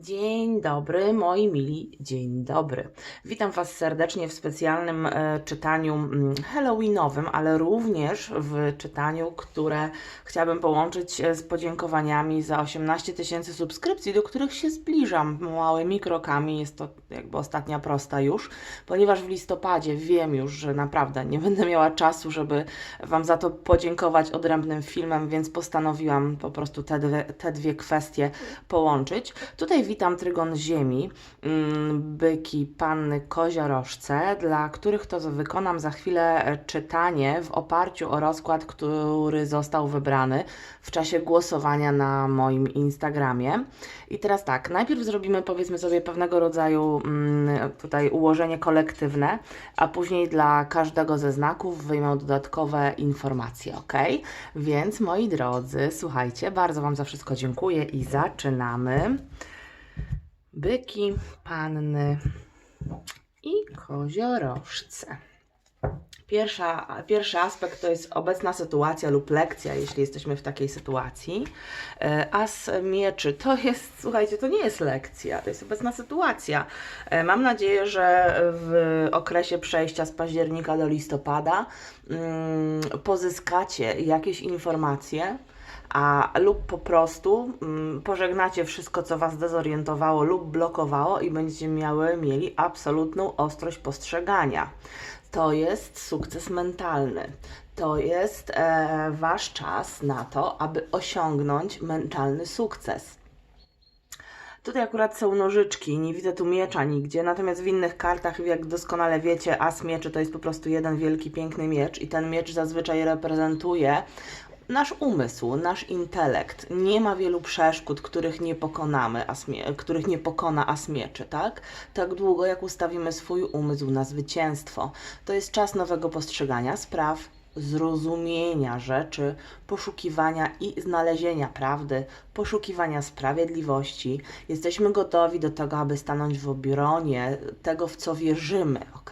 Dzień dobry, moi mili, dzień dobry. Witam Was serdecznie w specjalnym e, czytaniu mm, Halloweenowym, ale również w czytaniu, które chciałabym połączyć e, z podziękowaniami za 18 tysięcy subskrypcji, do których się zbliżam małymi krokami. Jest to jakby ostatnia prosta już, ponieważ w listopadzie wiem już, że naprawdę nie będę miała czasu, żeby Wam za to podziękować odrębnym filmem, więc postanowiłam po prostu te dwie, te dwie kwestie połączyć. Tutaj witam trygon ziemi, mm, byki panny koziorożce, dla których to wykonam za chwilę e, czytanie w oparciu o rozkład, który został wybrany w czasie głosowania na moim Instagramie. I teraz tak, najpierw zrobimy powiedzmy sobie pewnego rodzaju mm, tutaj ułożenie kolektywne, a później dla każdego ze znaków wyjmę dodatkowe informacje, ok? Więc moi drodzy, słuchajcie, bardzo Wam za wszystko dziękuję i zaczynamy. Byki, panny i koziorożce. Pierwsza, pierwszy aspekt to jest obecna sytuacja lub lekcja, jeśli jesteśmy w takiej sytuacji. E, As mieczy to jest, słuchajcie, to nie jest lekcja, to jest obecna sytuacja. E, Mam nadzieję, że w okresie przejścia z października do listopada mm, pozyskacie jakieś informacje, a lub po prostu mm, pożegnacie wszystko, co Was dezorientowało lub blokowało i będziecie miały, mieli absolutną ostrość postrzegania. To jest sukces mentalny. To jest e, Wasz czas na to, aby osiągnąć mentalny sukces. Tutaj akurat są nożyczki, nie widzę tu miecza nigdzie, natomiast w innych kartach, jak doskonale wiecie, as mieczy to jest po prostu jeden wielki, piękny miecz i ten miecz zazwyczaj reprezentuje nasz umysł, nasz intelekt. Nie ma wielu przeszkód, których nie pokonamy, których nie pokona as mieczy, tak? Tak długo, jak ustawimy swój umysł na zwycięstwo. To jest czas nowego postrzegania spraw, zrozumienia rzeczy, poszukiwania i znalezienia prawdy, poszukiwania sprawiedliwości. Jesteśmy gotowi do tego, aby stanąć w obronie tego, w co wierzymy, ok?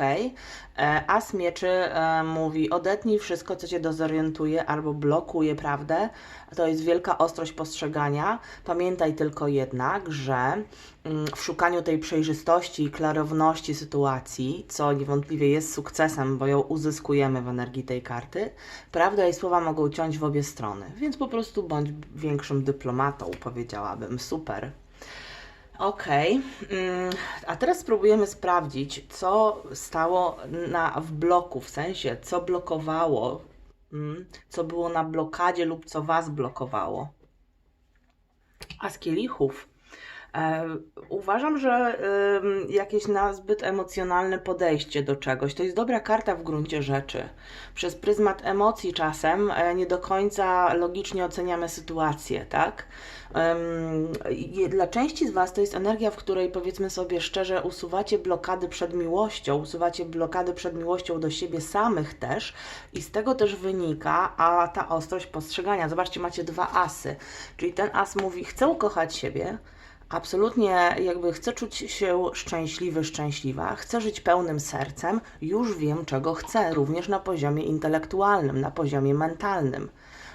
As mieczy e, mówi: odetnij wszystko, co cię dezorientuje albo blokuje prawdę. To jest wielka ostrość postrzegania. Pamiętaj tylko jednak, że mm, w szukaniu tej przejrzystości i klarowności sytuacji, co niewątpliwie jest sukcesem, bo ją uzyskujemy w energii tej karty, prawda i słowa mogą ciąć w obie strony. Więc po prostu bądź większym dyplomatą, powiedziałabym. Super. Okej, mm, a teraz spróbujemy sprawdzić, co stało na, w bloku, w sensie, co blokowało, mm, co było na blokadzie lub co Was blokowało. A z kielichów. E, uważam, że jakieś nazbyt emocjonalne podejście do czegoś to jest dobra karta w gruncie rzeczy. Przez pryzmat emocji czasem e, nie do końca logicznie oceniamy sytuację, tak? Dla części z Was to jest energia, w której powiedzmy sobie szczerze, usuwacie blokady przed miłością, usuwacie blokady przed miłością do siebie samych też i z tego też wynika a ta ostrość postrzegania. Zobaczcie, macie dwa asy, czyli ten as mówi, chcę ukochać siebie, Absolutnie jakby chcę czuć się szczęśliwy, szczęśliwa, chcę żyć pełnym sercem, już wiem czego chcę, również na poziomie intelektualnym, na poziomie mentalnym.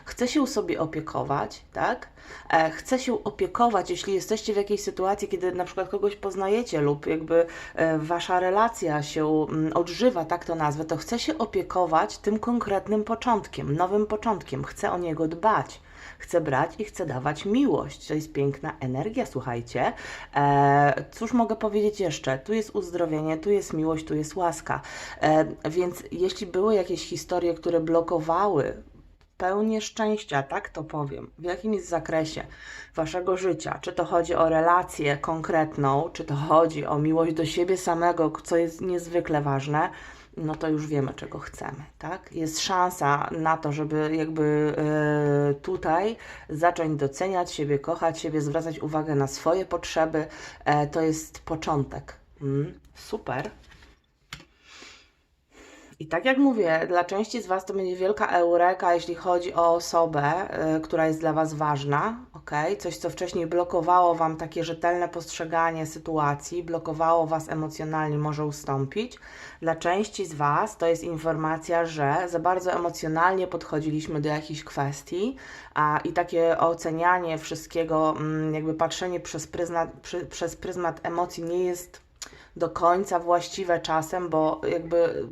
Chcę się sobie opiekować, tak? E, chcę się opiekować, jeśli jesteście w jakiejś sytuacji, kiedy na przykład kogoś poznajecie lub jakby e, wasza relacja się mm, odżywa, tak to nazwę, to chcę się opiekować tym konkretnym początkiem, nowym początkiem. Chcę o niego dbać. Chcę brać i chcę dawać miłość. To jest piękna energia, słuchajcie. E, cóż mogę powiedzieć jeszcze? Tu jest uzdrowienie, tu jest miłość, tu jest łaska. E, więc jeśli były jakieś historie, które blokowały pełnię szczęścia, tak to powiem, w jakimś zakresie waszego życia, czy to chodzi o relację konkretną, czy to chodzi o miłość do siebie samego, co jest niezwykle ważne, no to już wiemy, czego chcemy, tak? Jest szansa na to, żeby jakby e, tutaj zacząć doceniać siebie, kochać siebie, zwracać uwagę na swoje potrzeby. E, to jest początek. Mm, super. I tak jak mówię, dla części z Was to będzie wielka eureka, jeśli chodzi o osobę, y, która jest dla Was ważna, ok? Coś, co wcześniej blokowało Wam takie rzetelne postrzeganie sytuacji, blokowało Was emocjonalnie, może ustąpić. Dla części z Was to jest informacja, że za bardzo emocjonalnie podchodziliśmy do jakichś kwestii a, i takie ocenianie wszystkiego, mm, jakby patrzenie przez przy, przez pryzmat emocji nie jest do końca właściwe czasem, bo jakby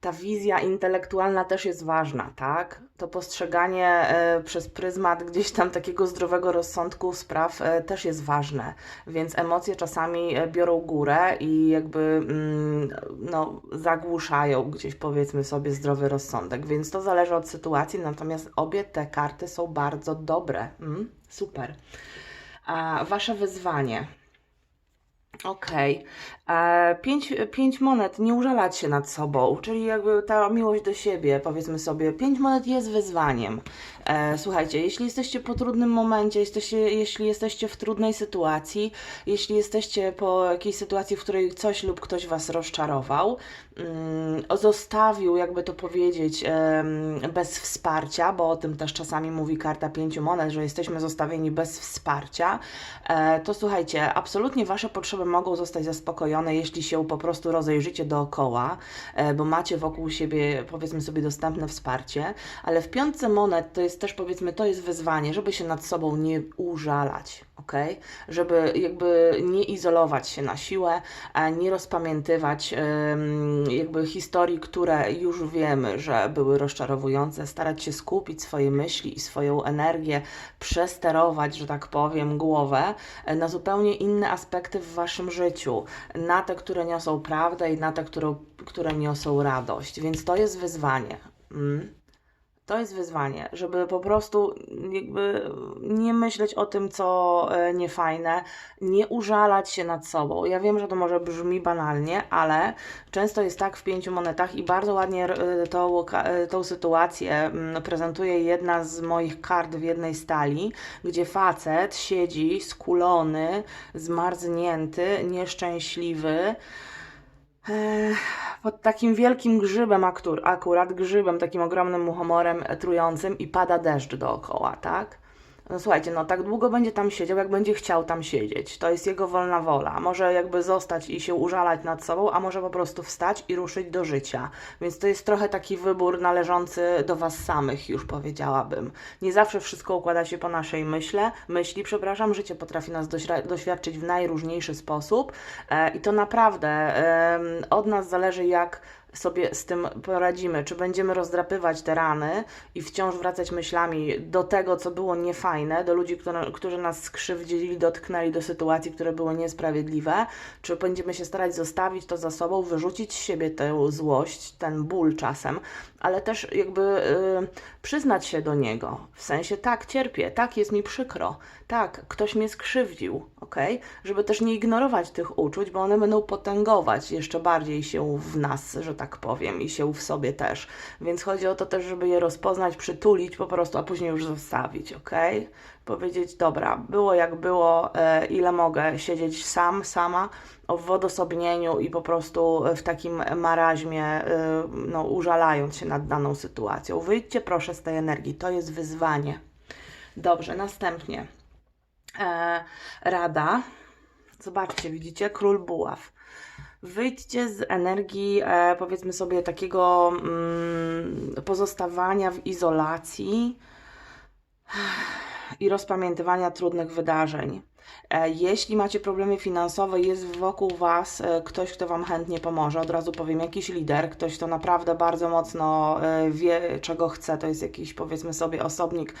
ta wizja intelektualna też jest ważna, tak? To postrzeganie e, przez pryzmat gdzieś tam takiego zdrowego rozsądku spraw e, też jest ważne, więc emocje czasami e, biorą górę i jakby mm, no, zagłuszają gdzieś powiedzmy sobie zdrowy rozsądek, więc to zależy od sytuacji, natomiast obie te karty są bardzo dobre. Mm, super. A wasze wyzwanie. Okej. E, Pięć, pięć monet, nie użalać się nad sobą, czyli jakby ta miłość do siebie, powiedzmy sobie, pięć monet jest wyzwaniem. E, słuchajcie, jeśli jesteście po trudnym momencie, jesteście, jeśli jesteście w trudnej sytuacji, jeśli jesteście po jakiejś sytuacji, w której coś lub ktoś was rozczarował, mm, zostawił, jakby to powiedzieć, bez wsparcia, bo o tym też czasami mówi karta pięciu monet, że jesteśmy zostawieni bez wsparcia, e, to słuchajcie, absolutnie wasze potrzeby mogą zostać zaspokojone, jeśli się po prostu rozejrzycie dookoła, e, bo macie wokół siebie, powiedzmy sobie, dostępne wsparcie, ale w piątce monet to jest też, powiedzmy, to jest wyzwanie, żeby się nad sobą nie użalać, ok? Żeby jakby nie izolować się na siłę, a nie rozpamiętywać jakby historii, które już wiemy, że były rozczarowujące, starać się skupić swoje myśli i swoją energię, przesterować, że tak powiem, głowę e, na zupełnie inne aspekty w Waszym życiu, na te, które niosą prawdę i na te, które, które niosą radość, więc to jest wyzwanie. Mm. To jest wyzwanie, żeby po prostu jakby nie myśleć o tym, co e, niefajne, nie użalać się nad sobą. Ja wiem, że to może brzmi banalnie, ale często jest tak w pięciu monetach i bardzo ładnie e, tą, e, tą sytuację mm, prezentuje jedna z moich kart w jednej stali, gdzie facet siedzi skulony, zmarznięty, nieszczęśliwy. Ech, pod takim wielkim grzybem, akur, akurat grzybem, takim ogromnym muchomorem trującym i pada deszcz dookoła, tak? No słuchajcie, no tak długo będzie tam siedział, jak będzie chciał tam siedzieć. To jest jego wolna wola. Może jakby zostać i się użalać nad sobą, a może po prostu wstać i ruszyć do życia. Więc to jest trochę taki wybór należący do Was samych, już powiedziałabym. Nie zawsze wszystko układa się po naszej myśle, myśli, przepraszam, życie potrafi nas doświadczyć w najróżniejszy sposób e, i to naprawdę em, od nas zależy, jak sobie z tym poradzimy. Czy będziemy rozdrapywać te rany i wciąż wracać myślami do tego, co było niefajne, do ludzi, które, którzy nas skrzywdzili, dotknęli, do sytuacji, które były niesprawiedliwe, czy będziemy się starać zostawić to za sobą, wyrzucić z siebie tę złość, ten ból czasem, ale też jakby y, przyznać się do niego. W sensie tak, cierpię, tak, jest mi przykro, tak, ktoś mnie skrzywdził, ok? Żeby też nie ignorować tych uczuć, bo one będą potęgować jeszcze bardziej się w nas, że tak powiem, i się w sobie też. Więc chodzi o to też, żeby je rozpoznać, przytulić po prostu, a później już zostawić, ok? Powiedzieć, dobra, było jak było, e, ile mogę siedzieć sam, sama, w wodosobnieniu i po prostu w takim maraźmie, e, no, użalając się nad daną sytuacją. Wyjdźcie proszę z tej energii, to jest wyzwanie. Dobrze, następnie e, rada. Zobaczcie, widzicie, król buław. Wyjdźcie z energii, e, powiedzmy sobie, takiego mm, pozostawania w izolacji i rozpamiętywania trudnych wydarzeń. E, Jeśli macie problemy finansowe, jest wokół Was e, ktoś, kto Wam chętnie pomoże. Od razu powiem, jakiś lider, ktoś, kto naprawdę bardzo mocno e, wie, czego chce. To jest jakiś, powiedzmy sobie, osobnik,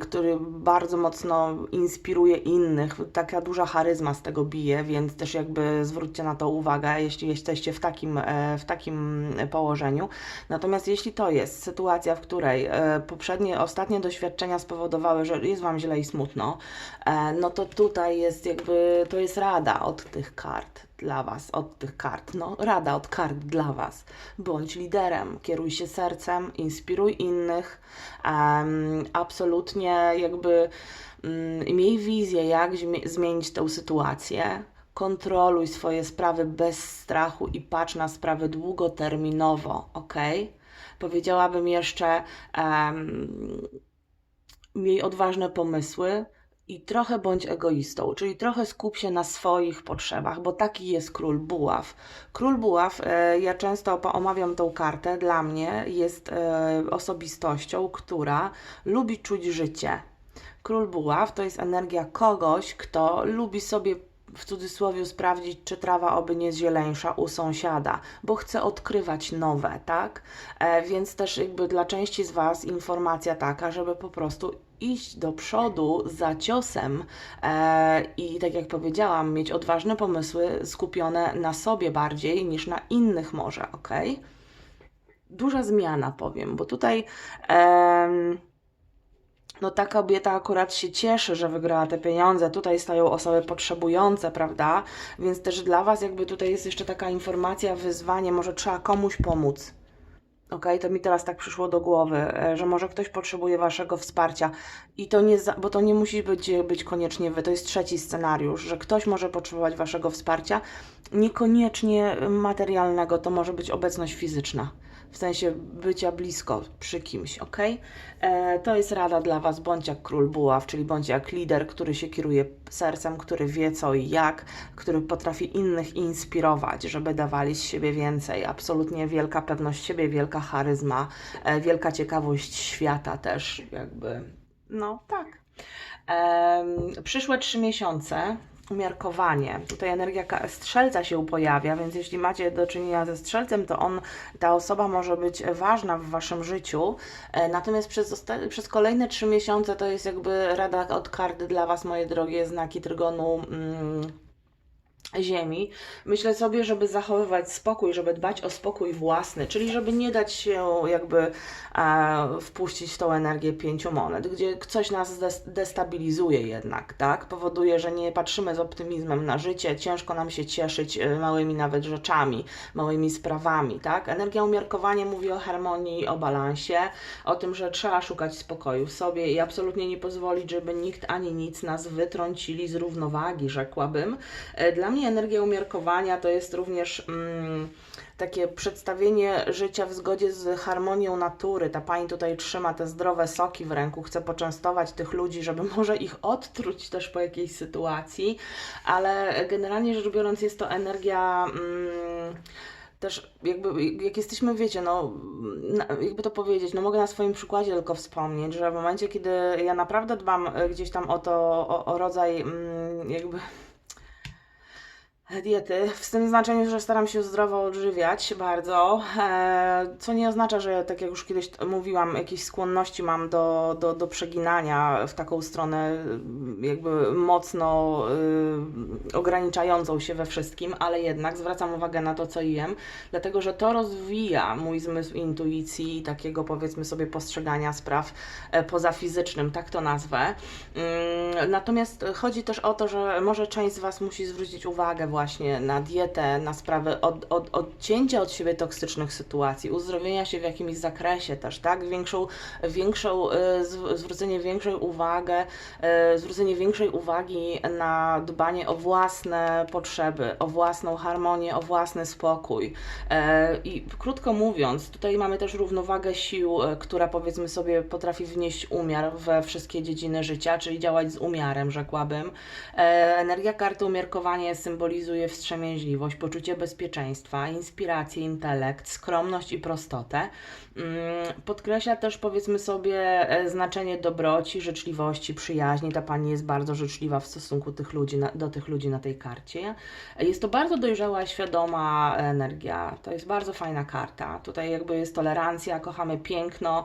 który bardzo mocno inspiruje innych. Taka duża charyzma z tego bije, więc też jakby zwróćcie na to uwagę, jeśli jesteście w takim, e, w takim położeniu. Natomiast jeśli to jest sytuacja, w której e, poprzednie, ostatnie doświadczenia spowodowały, że jest Wam źle i smutno, e, no to tutaj jest jakby, to jest rada od tych kart dla Was, od tych kart, no rada od kart dla Was. Bądź liderem, kieruj się sercem, inspiruj innych, em, absolutnie jakby mm, miej wizję, jak zmi- zmienić tę sytuację, kontroluj swoje sprawy bez strachu i patrz na sprawy długoterminowo, ok? Powiedziałabym jeszcze, em, miej odważne pomysły i trochę bądź egoistą, czyli trochę skup się na swoich potrzebach, bo taki jest król buław. Król buław, e, ja często omawiam tą kartę, dla mnie jest e, osobistością, która lubi czuć życie. Król buław to jest energia kogoś, kto lubi sobie w cudzysłowie sprawdzić, czy trawa oby nie zieleńsza u sąsiada, bo chce odkrywać nowe, tak? E, więc też jakby dla części z Was informacja taka, żeby po prostu iść do przodu za ciosem e, i tak jak powiedziałam, mieć odważne pomysły skupione na sobie bardziej niż na innych może, ok? Duża zmiana powiem, bo tutaj em, no ta kobieta akurat się cieszy, że wygrała te pieniądze. Tutaj stoją osoby potrzebujące, prawda? Więc też dla Was jakby tutaj jest jeszcze taka informacja, wyzwanie, może trzeba komuś pomóc. Okej, to mi teraz tak przyszło do głowy, e, że może ktoś potrzebuje Waszego wsparcia. I to nie, bo to nie musi być, być koniecznie Wy, to jest trzeci scenariusz, że ktoś może potrzebować Waszego wsparcia, niekoniecznie materialnego, to może być obecność fizyczna, w sensie bycia blisko przy kimś, ok? E, to jest rada dla Was, bądź jak król buław, czyli bądź jak lider, który się kieruje sercem, który wie co i jak, który potrafi innych inspirować, żeby dawali z siebie więcej. Absolutnie wielka pewność siebie, wielka charyzma, e, wielka ciekawość świata też, jakby. No tak. Em, przyszłe trzy miesiące. Umiarkowanie. Tutaj energia strzelca się pojawia, więc jeśli macie do czynienia ze strzelcem, to on, ta osoba może być ważna w waszym życiu. E, Natomiast przez, przez kolejne trzy miesiące to jest jakby rada od karty dla was, moje drogie znaki trygonu. Mm, Ziemi, myślę sobie, żeby zachowywać spokój, żeby dbać o spokój własny, czyli żeby nie dać się jakby e, wpuścić w tą energię pięciu monet, gdzie coś nas des- destabilizuje jednak, tak? Powoduje, że nie patrzymy z optymizmem na życie, ciężko nam się cieszyć e, małymi nawet rzeczami, małymi sprawami, tak? Energia umiarkowania mówi o harmonii, o balansie, o tym, że trzeba szukać spokoju w sobie i absolutnie nie pozwolić, żeby nikt ani nic nas wytrącili z równowagi, rzekłabym. E, Mnie energia umiarkowania to jest również mm, takie przedstawienie życia w zgodzie z harmonią natury. Ta pani tutaj trzyma te zdrowe soki w ręku, chce poczęstować tych ludzi, żeby może ich odtruć też po jakiejś sytuacji, ale generalnie rzecz biorąc jest to energia. Mm, też jakby, jak jesteśmy, wiecie, no, jakby to powiedzieć, no mogę na swoim przykładzie tylko wspomnieć, że w momencie, kiedy ja naprawdę dbam e, gdzieś tam o to, o, o rodzaj mm, jakby diety, w tym znaczeniu, że staram się zdrowo odżywiać bardzo, e, co nie oznacza, że tak jak już kiedyś mówiłam, jakieś skłonności mam do, do, do przeginania w taką stronę jakby mocno y, ograniczającą się we wszystkim, ale jednak zwracam uwagę na to, co jem, dlatego że to rozwija mój zmysł intuicji takiego powiedzmy sobie postrzegania spraw e, pozafizycznym, tak to nazwę. Mm, Natomiast chodzi też o to, że może część z Was musi zwrócić uwagę właśnie na dietę, na sprawę od, od, odcięcia od siebie toksycznych sytuacji, uzdrowienia się w jakimś zakresie też, tak? Większą, większą, zw- zwrócenie większej uwagę, e, zwrócenie większej uwagi na dbanie o własne potrzeby, o własną harmonię, o własny spokój. E, I krótko mówiąc, tutaj mamy też równowagę sił, e, która powiedzmy sobie potrafi wnieść umiar we wszystkie dziedziny życia, czyli działać z umiarem, rzekłabym. E, Energia karty umiarkowanie symbolizuje wstrzemięźliwość, poczucie bezpieczeństwa, inspirację, intelekt, skromność i prostotę. Mm, Podkreśla też powiedzmy sobie e, znaczenie dobroci, życzliwości, przyjaźni. Ta pani jest bardzo życzliwa w stosunku tych ludzi do tych ludzi na tej karcie. Jest to bardzo dojrzała, świadoma energia. To jest bardzo fajna karta. Tutaj jakby jest tolerancja, kochamy piękno.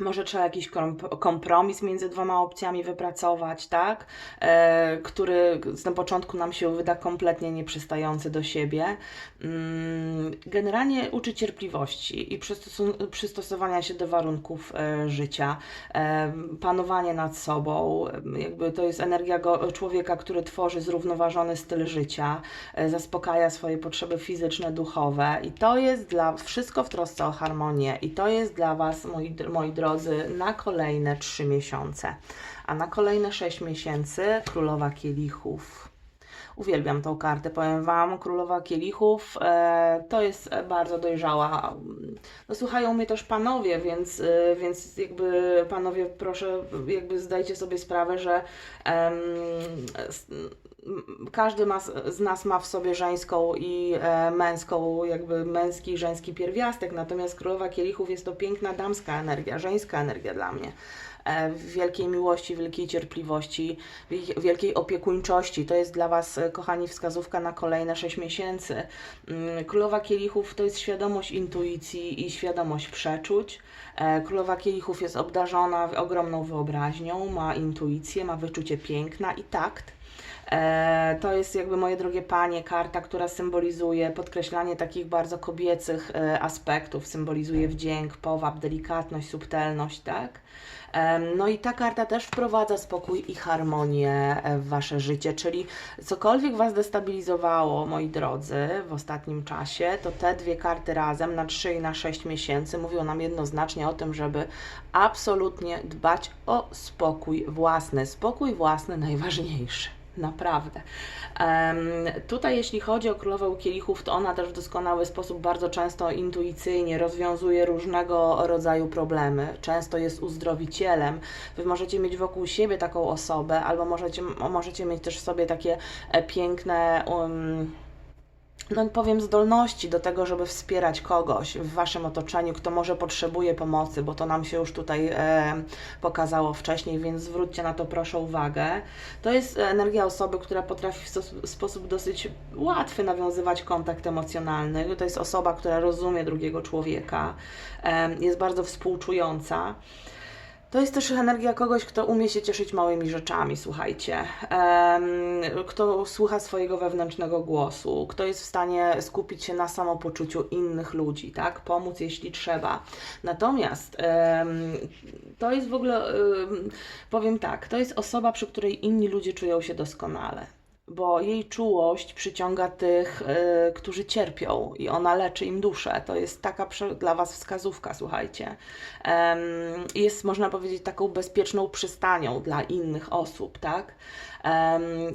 Może trzeba jakiś komp- kompromis między dwoma opcjami wypracować, tak? E, który z na początku nam się wyda kompletnie nieprzystający do siebie. Mm, generalnie uczy cierpliwości i przystos- przystosowania się do warunków e, życia, e, panowanie nad sobą. Jakby to jest energia człowieka, który tworzy zrównoważony styl życia, zaspokaja swoje potrzeby fizyczne, duchowe i to jest dla wszystko w trosce o harmonię i to jest dla Was, moi, moi drodzy, drodzy, na kolejne 3 miesiące. A na kolejne 6 miesięcy Królowa Kielichów. Uwielbiam tą kartę, powiem Wam. Królowa Kielichów e, to jest bardzo dojrzała. No, słuchają mnie też panowie, więc, e, więc jakby panowie, proszę, jakby zdajcie sobie sprawę, że każdy ma, z nas ma w sobie żeńską i e, męską, jakby męski i żeński pierwiastek, natomiast Królowa Kielichów jest to piękna damska energia, żeńska energia dla mnie. E, wielkiej miłości, wielkiej cierpliwości, wielkiej- opiekuńczości. To jest dla Was, e, kochani, wskazówka na kolejne 6 miesięcy. Mm, Królowa Kielichów to jest świadomość intuicji i świadomość przeczuć. E, Królowa Kielichów jest obdarzona ogromną wyobraźnią, ma intuicję, ma wyczucie piękna i takt. E, To jest jakby moje drogie panie, karta, która symbolizuje podkreślanie takich bardzo kobiecych e, aspektów, symbolizuje wdzięk, powab, delikatność, subtelność, tak? No i ta karta też wprowadza spokój i harmonię w Wasze życie, czyli cokolwiek Was destabilizowało, moi drodzy, w ostatnim czasie, to te dwie karty razem na 3 i na 6 miesięcy mówią nam jednoznacznie o tym, żeby absolutnie dbać o spokój własny. Spokój własny najważniejszy. Naprawdę. Tutaj, jeśli chodzi o królową kielichów, to ona też w doskonały sposób, bardzo często intuicyjnie rozwiązuje różnego rodzaju problemy. Często jest uzdrowicielem. Wy możecie mieć wokół siebie taką osobę, albo możecie, możecie mieć też w sobie takie e, piękne. Um, no powiem, zdolności do tego, żeby wspierać kogoś w Waszym otoczeniu, kto może potrzebuje pomocy, bo to nam się już tutaj e, pokazało wcześniej, więc zwróćcie na to proszę uwagę. To jest energia osoby, która potrafi w sposób dosyć łatwy nawiązywać kontakt emocjonalny. To jest osoba, która rozumie drugiego człowieka, e, jest bardzo współczująca. To jest też energia kogoś, kto umie się cieszyć małymi rzeczami, słuchajcie. Kto słucha swojego wewnętrznego głosu, kto jest w stanie skupić się na samopoczuciu innych ludzi, tak? Pomóc, jeśli trzeba. Natomiast to jest w ogóle, em, powiem tak, to jest osoba, przy której inni ludzie czują się doskonale. Bo jej czułość przyciąga tych, y, którzy cierpią i ona leczy im duszę. To jest taka dla Was wskazówka, słuchajcie. Jest, można powiedzieć, taką bezpieczną przystanią dla innych osób, tak?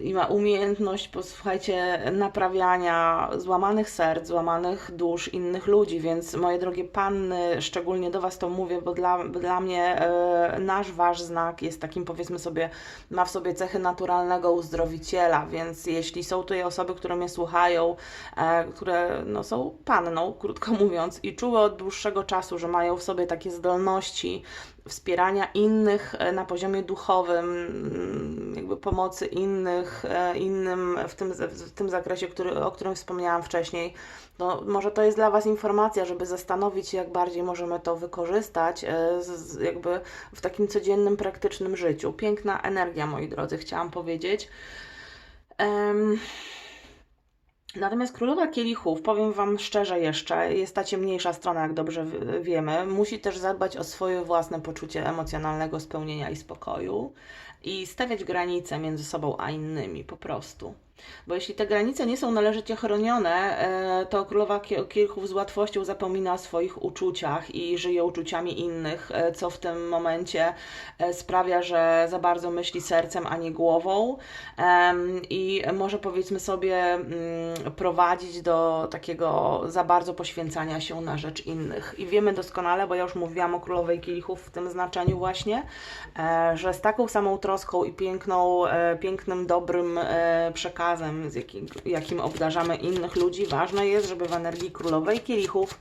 I ma umiejętność, posłuchajcie, naprawiania złamanych serc, złamanych dusz innych ludzi, więc moje drogie panny, szczególnie do Was to mówię, bo dla, dla mnie e, nasz, Wasz znak jest takim, powiedzmy sobie, ma w sobie cechy naturalnego uzdrowiciela, więc jeśli są tutaj osoby, które mnie słuchają, e, które no, są panną, krótko mówiąc, i czuły od dłuższego czasu, że mają w sobie takie zdolności wspierania innych e, na poziomie duchowym, mm, jakby pomocy innych, e, innym w tym, w tym zakresie, który, o którym wspomniałam wcześniej, no, może to jest dla Was informacja, żeby zastanowić się, jak bardziej możemy to wykorzystać e, z, jakby w takim codziennym, praktycznym życiu. Piękna energia, moi drodzy, chciałam powiedzieć. Em, Natomiast Królowa Kielichów, powiem Wam szczerze jeszcze, jest ta ciemniejsza strona, jak dobrze wiemy, musi też zadbać o swoje własne poczucie emocjonalnego spełnienia i spokoju i stawiać granice między sobą a innymi po prostu. Bo jeśli te granice nie są należycie chronione, e, to Królowa Kielichów z łatwością zapomina o swoich uczuciach i żyje uczuciami innych, e, co w tym momencie e, sprawia, że za bardzo myśli sercem, a nie głową i może powiedzmy sobie mm, prowadzić do takiego za bardzo poświęcania się na rzecz innych. I wiemy doskonale, bo ja już mówiłam o Królowej Kielichów w tym znaczeniu właśnie, że z taką samą troską i piękną, pięknym, dobrym e, przekazem, z jakim, jakim obdarzamy innych ludzi, ważne jest, żeby w energii Królowej Kielichów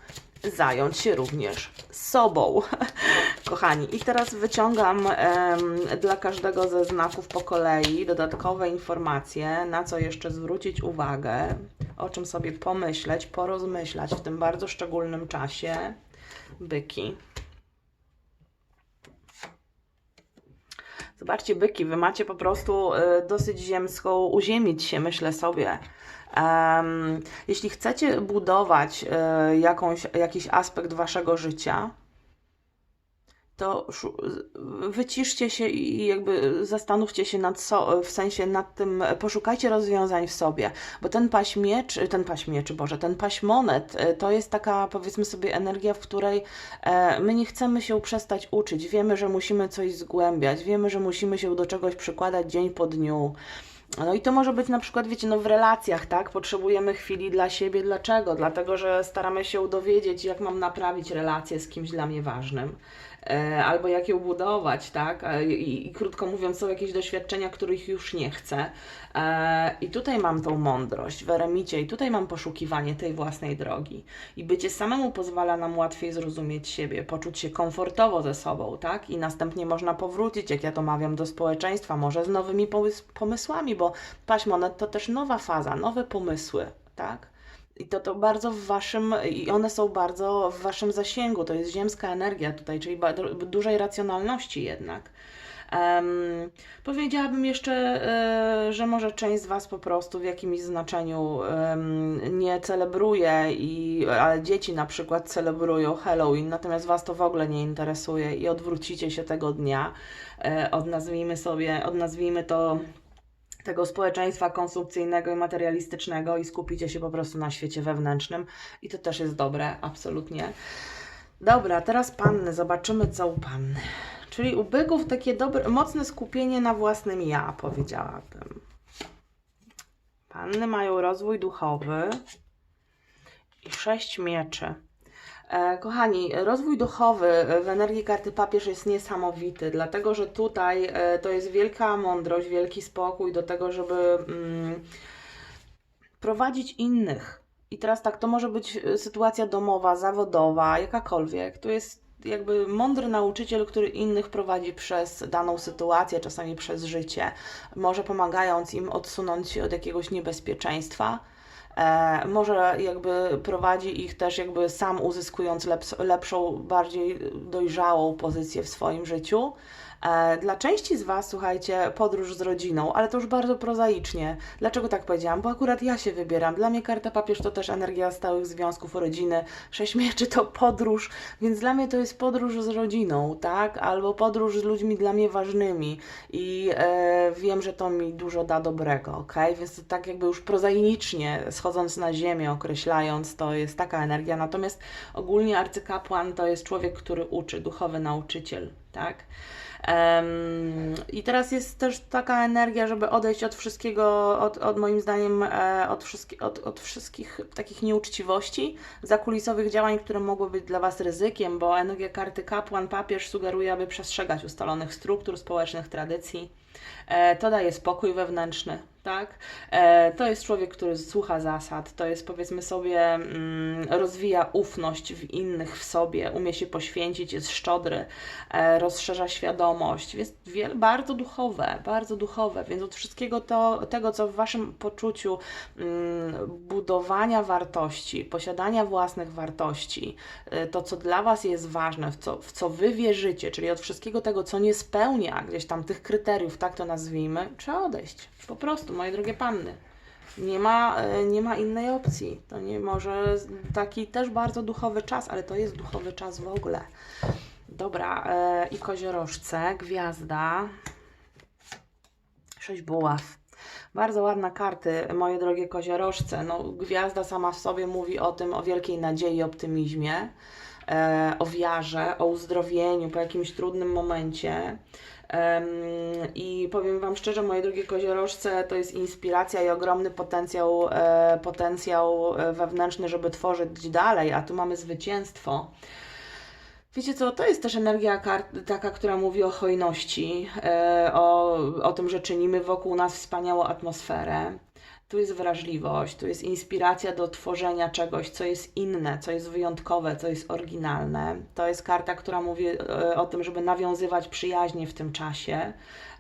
zająć się również sobą. Kochani, i teraz wyciągam em, dla każdego ze znaków po kolei dodatkowe informacje, na co jeszcze zwrócić uwagę, o czym sobie pomyśleć, porozmyślać w tym bardzo szczególnym czasie. Byki. Zobaczcie, byki, wy macie po prostu y, dosyć ziemską uziemić się, myślę sobie. Em, jeśli chcecie budować y, jakąś, jakiś aspekt waszego życia, to wyciszcie się i jakby zastanówcie się nad so, w sensie nad tym, poszukajcie rozwiązań w sobie, bo ten paś miecz, ten paś mieczy, Boże, ten paś monet e, to jest taka powiedzmy sobie energia, w której e, my nie chcemy się przestać uczyć, wiemy, że musimy coś zgłębiać, wiemy, że musimy się do czegoś przykładać dzień po dniu. No i to może być na przykład, wiecie, no w relacjach, tak? Potrzebujemy chwili dla siebie. Dlaczego? Dlatego, że staramy się dowiedzieć, jak mam naprawić relację z kimś dla mnie ważnym. E, albo jak ją budować, tak? E, I, I krótko mówiąc, są jakieś doświadczenia, których już nie chcę. E, I tutaj mam tą mądrość w eremicie, i tutaj mam poszukiwanie tej własnej drogi. I bycie samemu pozwala nam łatwiej zrozumieć siebie, poczuć się komfortowo ze sobą, tak? I następnie można powrócić, jak ja to mawiam, do społeczeństwa, może z nowymi pomys- pomysłami, bo paść monet to też nowa faza, nowe pomysły, tak? I to, to bardzo w waszym, i one są bardzo w waszym zasięgu. To jest ziemska energia tutaj, czyli dużej racjonalności jednak. Em, powiedziałabym jeszcze, e, że może część z Was po prostu w jakimś znaczeniu em, nie celebruje, i, ale dzieci na przykład celebrują Halloween, natomiast Was to w ogóle nie interesuje i odwrócicie się tego dnia. E, odnazwijmy sobie, odnazwijmy to tego społeczeństwa konsumpcyjnego i materialistycznego i skupicie się po prostu na świecie wewnętrznym i to też jest dobre, absolutnie. Dobra, teraz panny, zobaczymy co u panny. Czyli u byków takie dobre, mocne skupienie na własnym ja, powiedziałabym. Panny mają rozwój duchowy i sześć mieczy. E, Kochani, rozwój duchowy w energii karty papież jest niesamowity, dlatego że tutaj e, to jest wielka mądrość, wielki spokój do tego, żeby mm, prowadzić innych. I teraz tak, to może być e, sytuacja domowa, zawodowa, jakakolwiek. Tu jest jakby mądry nauczyciel, który innych prowadzi przez daną sytuację, czasami przez życie, może pomagając im odsunąć się od jakiegoś niebezpieczeństwa. E, może jakby prowadzi ich też jakby sam uzyskując leps- lepszą, bardziej dojrzałą pozycję w swoim życiu. E, Dla części z Was, słuchajcie, podróż z rodziną, ale to już bardzo prozaicznie. Dlaczego tak powiedziałam? Bo akurat ja się wybieram. Dla mnie karta papież to też energia stałych związków rodziny. Sześć mieczy to podróż, więc dla mnie to jest podróż z rodziną, tak? Albo podróż z ludźmi dla mnie ważnymi. I e, wiem, że to mi dużo da dobrego, ok? Więc to tak jakby już prozaicznie, schodząc na ziemię, określając, to jest taka energia. Natomiast ogólnie arcykapłan to jest człowiek, który uczy, duchowy nauczyciel, tak? I teraz jest też taka energia, żeby odejść od wszystkiego, od, od moim zdaniem, e, od, wszystki, od, od wszystkich takich nieuczciwości, zakulisowych działań, które mogły być dla Was ryzykiem, bo energia karty kapłan, papież sugeruje, aby przestrzegać ustalonych struktur społecznych, tradycji. E, to daje spokój wewnętrzny, tak? E, to jest człowiek, który słucha zasad, to jest powiedzmy sobie, mm, rozwija ufność w innych, w sobie, umie się poświęcić, jest szczodry, e, rozszerza świadomość, jest wiel, bardzo duchowe, bardzo duchowe, więc od wszystkiego to, tego, co w Waszym poczuciu mm, budowania wartości, posiadania własnych wartości, y, to, co dla Was jest ważne, w co, w co Wy wierzycie, czyli od wszystkiego tego, co nie spełnia gdzieś tam tych kryteriów, tak to nazwijmy, trzeba odejść. Po prostu, moje drogie panny. Nie ma, y, nie ma innej opcji. To nie może taki też bardzo duchowy czas, ale to jest duchowy czas w ogóle. Dobra, e, i koziorożce, gwiazda, sześć buław. Bardzo ładne karty, moje drogie koziorożce. No, gwiazda sama w sobie mówi o tym, o wielkiej nadziei, optymizmie, e, o wiarze, o uzdrowieniu po jakimś trudnym momencie. I powiem Wam szczerze, moje drogie koziorożce, to jest inspiracja i ogromny potencjał, e, potencjał e, wewnętrzny, żeby tworzyć dalej, a tu mamy zwycięstwo. Wiecie co, to jest też energia taka, która mówi o hojności, e, o, o tym, że czynimy wokół nas wspaniałą atmosferę. Tu jest wrażliwość, tu jest inspiracja do tworzenia czegoś, co jest inne, co jest wyjątkowe, co jest oryginalne. To jest karta, która mówi e, o tym, żeby nawiązywać przyjaźnie w tym czasie.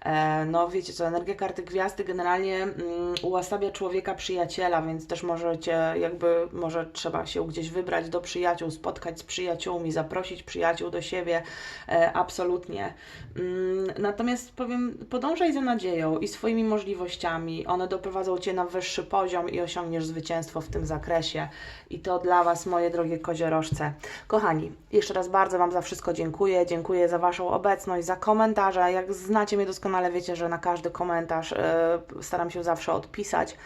E, no wiecie co, energia karty gwiazdy generalnie mm, ułasabia człowieka przyjaciela, więc też możecie jakby, może trzeba się gdzieś wybrać do przyjaciół, spotkać z przyjaciółmi, zaprosić przyjaciół do siebie, e, absolutnie. Mm, natomiast powiem, podążaj za nadzieją i swoimi możliwościami, one doprowadzą Cię na wyższy poziom i osiągniesz zwycięstwo w tym zakresie. I to dla Was, moje drogie koziorożce. Kochani, jeszcze raz bardzo Wam za wszystko dziękuję. Dziękuję za Waszą obecność, za komentarze. Jak znacie mnie doskonale, wiecie, że na każdy komentarz e, staram się zawsze odpisać.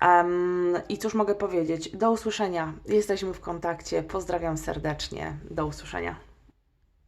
Em, I cóż mogę powiedzieć? Do usłyszenia. Jesteśmy w kontakcie. Pozdrawiam serdecznie. Do usłyszenia.